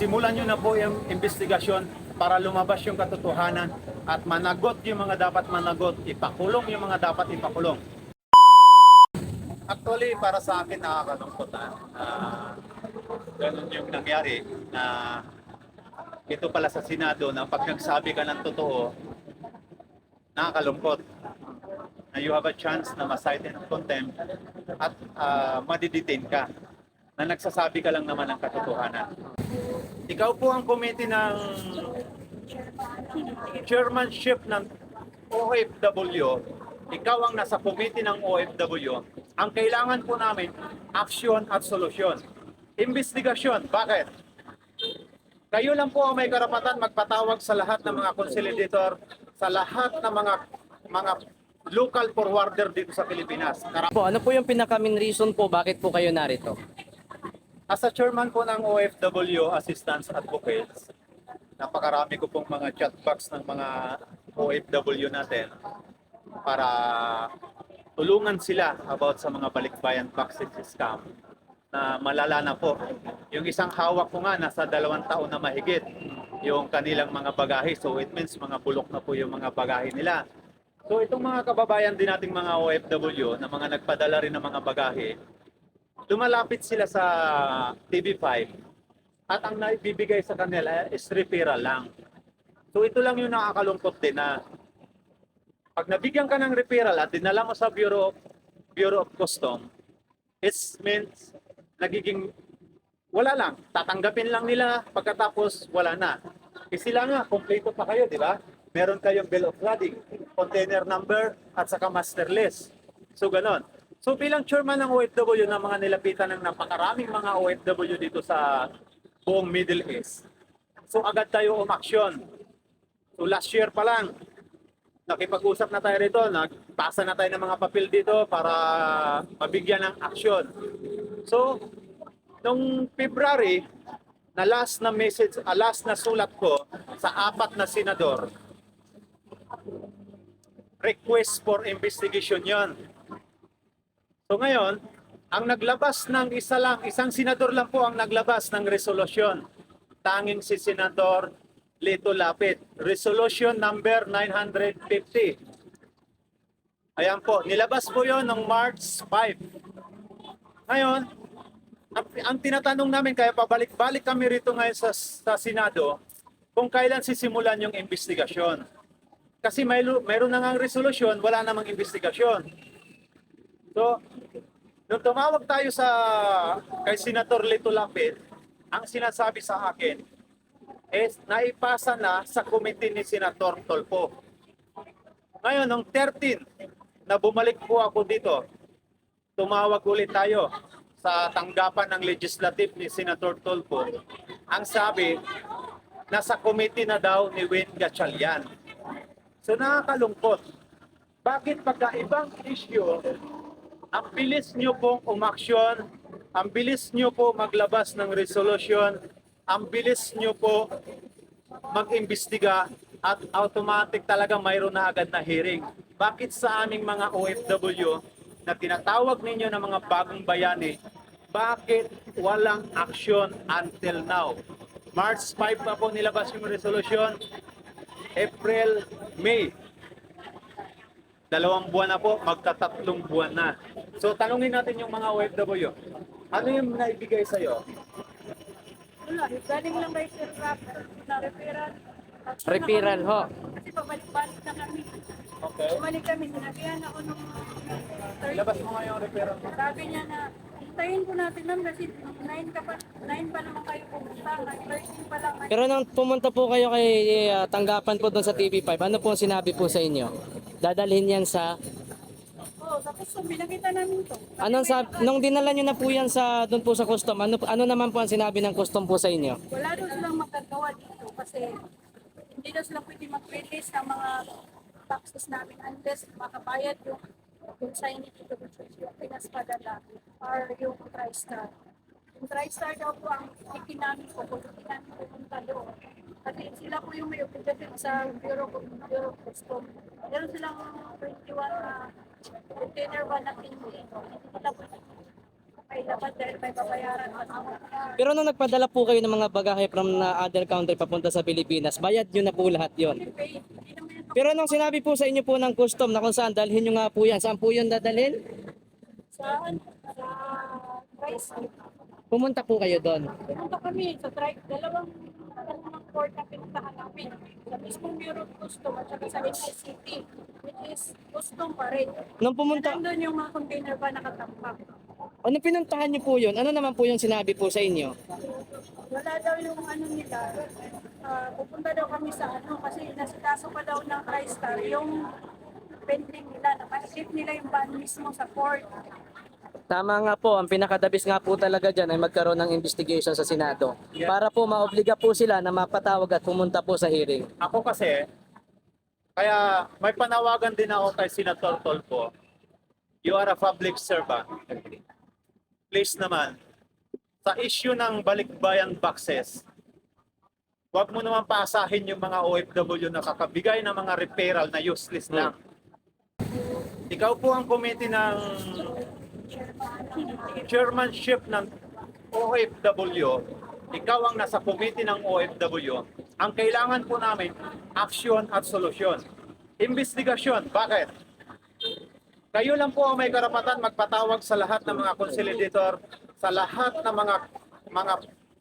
simulan nyo na po yung investigasyon para lumabas yung katotohanan at managot yung mga dapat managot, ipakulong yung mga dapat ipakulong. Actually, para sa akin nakakalungkot ah, na ganun yung nangyari na ito pala sa Senado na pag nagsabi ka ng totoo, nakakalungkot na you have a chance na ma-cite contempt at uh, madidetain ka na nagsasabi ka lang naman ng katotohanan. Ikaw po ang committee ng chairmanship ng OFW. Ikaw ang nasa committee ng OFW. Ang kailangan po namin, action at solusyon. Investigasyon. Bakit? Kayo lang po ang may karapatan magpatawag sa lahat ng mga consolidator, sa lahat ng mga mga local forwarder dito sa Pilipinas. Kara- Po, ano po yung pinaka-main reason po bakit po kayo narito? As a chairman po ng OFW Assistance Advocates, napakarami ko pong mga chat box ng mga OFW natin para tulungan sila about sa mga balikbayan vaccine scam na malala na po. Yung isang hawak ko nga, nasa dalawang taon na mahigit yung kanilang mga bagahe. So it means mga bulok na po yung mga bagahe nila. So itong mga kababayan din nating mga OFW na mga nagpadala rin ng mga bagahe, lumalapit sila sa TV5 at ang naibibigay sa kanila is referral lang. So ito lang yung nakakalungkot din na pag nabigyan ka ng referral at dinala mo sa Bureau of, Bureau of Custom, it means nagiging wala lang. Tatanggapin lang nila pagkatapos wala na. Eh sila nga, kompleto pa kayo, di ba? Meron kayong bill of lading, container number, at saka master list. So ganon. So bilang chairman ng OFW na mga nilapitan ng napakaraming mga OFW dito sa buong Middle East. So agad tayo umaksyon. So last year pa lang, nakipag-usap na tayo rito, nagpasa na tayo ng mga papel dito para mabigyan ng aksyon. So, nung February, na last na message, ah, last na sulat ko sa apat na senador, request for investigation yon. So ngayon, ang naglabas ng isa lang, isang senador lang po ang naglabas ng resolusyon. Tanging si Senador Lito Lapid. Resolution number 950. Ayan po, nilabas po yon ng March 5. Ngayon, ang, ang tinatanong namin, kaya pabalik-balik kami rito ngayon sa, sa Senado, kung kailan sisimulan yung investigasyon. Kasi may, mayroon na nga resolusyon, wala namang investigasyon. So, nung tumawag tayo sa kay Senator Lito Lapid, ang sinasabi sa akin is naipasa na sa committee ni Senator Tolpo. Ngayon, nung 13 na bumalik po ako dito, tumawag ulit tayo sa tanggapan ng legislative ni Senator Tolpo. Ang sabi, nasa committee na daw ni Wayne Gatchalian. So nakakalungkot. Bakit pagkaibang issue, ang bilis nyo pong umaksyon, ang bilis nyo po maglabas ng resolution, ang bilis nyo po mag-imbestiga at automatic talaga mayroon na agad na hearing. Bakit sa aming mga OFW na tinatawag ninyo ng mga bagong bayani, bakit walang action until now? March 5 pa po nilabas yung resolution, April, May. Dalawang buwan na po, magtatatlong buwan na. So tanungin natin yung mga OFW. Ano yung naibigay sa'yo? Wala, galing lang kay Sir Rap na referral. Referral ho. Kasi pabalik-balik na kami. Okay. Bumalik kami, sinabihan ako nung Labas mo nga yung referral mo. Sabi niya na, hintayin po natin lang kasi 9 ka pa, 9 pa naman kayo pumunta, 13 pa lang. Pero nang pumunta po kayo kay ah, tanggapan po doon sa TV5, ano po ang sinabi po sa inyo? Dadalhin yan sa... Oo, tapos so, binakita namin to. Anong sa, nung dinala nyo na po yan sa doon po sa custom, ano, ano naman po ang sinabi ng custom po sa inyo? Wala daw silang magagawa dito kasi hindi daw sila pwede mag-release ng mga taxes namin unless makabayad yung yung sign dito yung pinaspadala or yung TriStar. Yung TriStar daw po ang ikin namin po kung hindi namin pumunta doon. Kasi sila po yung may obligasyon sa Bureau of Bureau of Custom. Meron silang 21 na container ba na hindi. Hindi nila po may laban dahil may babayaran Pero nung nagpadala po kayo ng mga bagahe from na other country papunta sa Pilipinas, bayad nyo na po lahat yon. Pero nung sinabi po sa inyo po ng custom na kung saan dalhin nyo nga po yan, saan po yun dadalhin? saan sa price. Pumunta po kayo doon. Pumunta kami sa try, dalawang dalawang port na pinuntahan namin. Sa mismong Bureau of Custom at saka sa NICT, which is custom pa rin. Nung pumunta, Nandun yung mga container ba nakatampak. ano pinuntahan nyo po yun? Ano naman po yung sinabi po sa inyo? Wala daw yung ano nila. ah, pupunta daw kami sa ano kasi nasitaso pa daw ng TriStar yung pending nila na nila yung van mismo sa port. Tama nga po, ang pinakadabis nga po talaga dyan ay magkaroon ng investigation sa Senado para po maobliga po sila na mapatawag at pumunta po sa hearing. Ako kasi, kaya may panawagan din ako kay Senator Tolpo. You are a public servant. Please naman, sa issue ng balikbayan boxes, huwag mo naman paasahin yung mga OFW na kakabigay ng mga referral na useless lang. Ikaw po ang committee ng chairmanship ng OFW, ikaw ang nasa committee ng OFW, ang kailangan po namin, action at solusyon. Investigasyon. Bakit? Kayo lang po ang may karapatan magpatawag sa lahat ng mga consolidator, sa lahat ng mga mga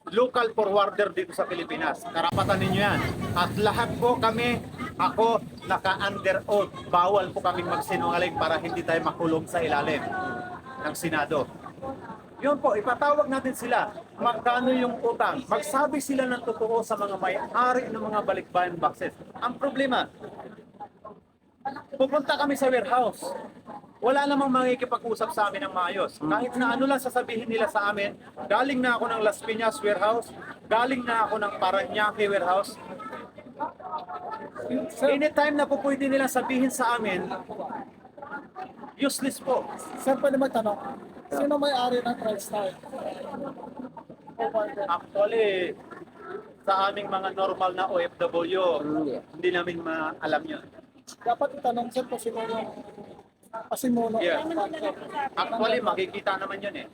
local forwarder dito sa Pilipinas. Karapatan ninyo yan. At lahat po kami, ako, naka-under oath. Bawal po kaming magsinungaling para hindi tayo makulong sa ilalim ng Senado. Yun po, ipatawag natin sila. Magkano yung utang? Magsabi sila ng totoo sa mga may-ari ng mga balikbayan boxes. Ang problema, pupunta kami sa warehouse. Wala namang makikipag-usap sa amin ng maayos. Kahit na ano lang sasabihin nila sa amin, galing na ako ng Las Piñas warehouse, galing na ako ng Paranaque warehouse. Anytime na po pwede nila sabihin sa amin, useless po. Sir, pwede magtanong, sino may-ari ng TriStar? Actually, sa aming mga normal na OFW, hindi namin maalam yun. Dapat itanong, sir, kung sino yung pasimuno. Yeah. Actually, makikita naman yun eh.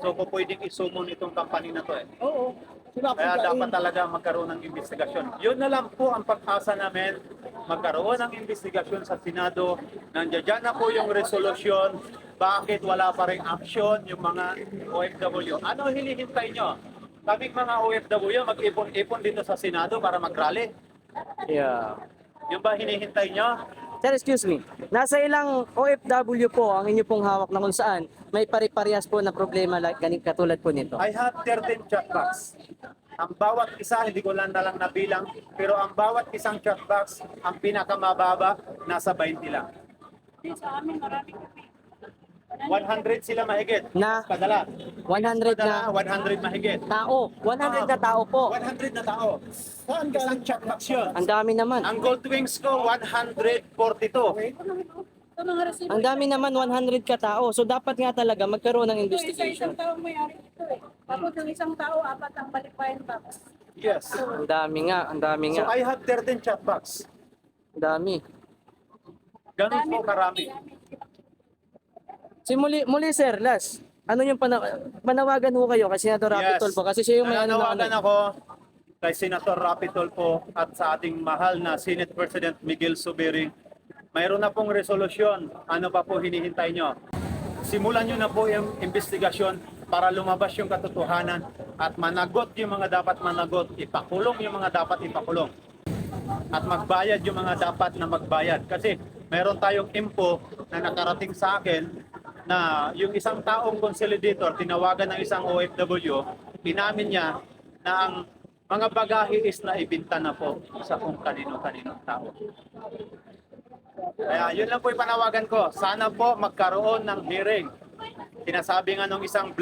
So, kung pwedeng isumon itong company na to eh. Oo. Kaya dapat talaga magkaroon ng investigasyon. Yun na lang po ang pag-asa namin, magkaroon ng investigasyon sa Senado. Nandiyan na po yung resolusyon. Bakit wala pa rin action yung mga OFW? Ano hinihintay nyo? Kaming mga OFW, mag-ipon-ipon dito sa Senado para mag-rally. Yeah. Yung ba hinihintay nyo? Sir, excuse me. Nasa ilang OFW po ang inyo pong hawak na kung saan may pare-parehas po na problema like ganing katulad po nito. I have 13 chat box. Ang bawat isa, hindi ko lang na lang nabilang, pero ang bawat isang chat box, ang pinakamababa, nasa 20 lang. Hindi sa amin maraming kami. 100 sila mahigit. Na Padala. 100 Padala, na 100 mahigit. tao. 100 na tao po. 100 na tao. Saan Isang galing? chat box yun. Ang dami naman. Ang gold wings ko, 142. Ito mga resibo. Ang dami naman 100 ka tao. So dapat nga talaga magkaroon ng Ito investigation. isang taong may-ari ito eh. Tapos yung isang tao, apat ang balikbayan box. Yes. Ang dami nga, ang dami So nga. I have 13 chat box. Ang dami. Ganun po karami. Si muli, muli sir, last. Ano yung pana panawagan ho kayo kasi Senador Rapi Tulfo kasi siya yung may ano na ano. Nananawagan ako kay Senator Rapi Tulfo at sa ating mahal na Senate President Miguel Subiri. Mayroon na pong resolusyon. Ano pa po hinihintay nyo? Simulan nyo na po yung investigasyon para lumabas yung katotohanan at managot yung mga dapat managot, ipakulong yung mga dapat ipakulong at magbayad yung mga dapat na magbayad. Kasi meron tayong info na nakarating sa akin na yung isang taong consolidator, tinawagan ng isang OFW, inamin niya na ang mga bagahe is na ibinta na po sa kung kanino-kanino tao. Kaya yun lang po yung panawagan ko. Sana po magkaroon ng hearing. Sinasabi nga nung isang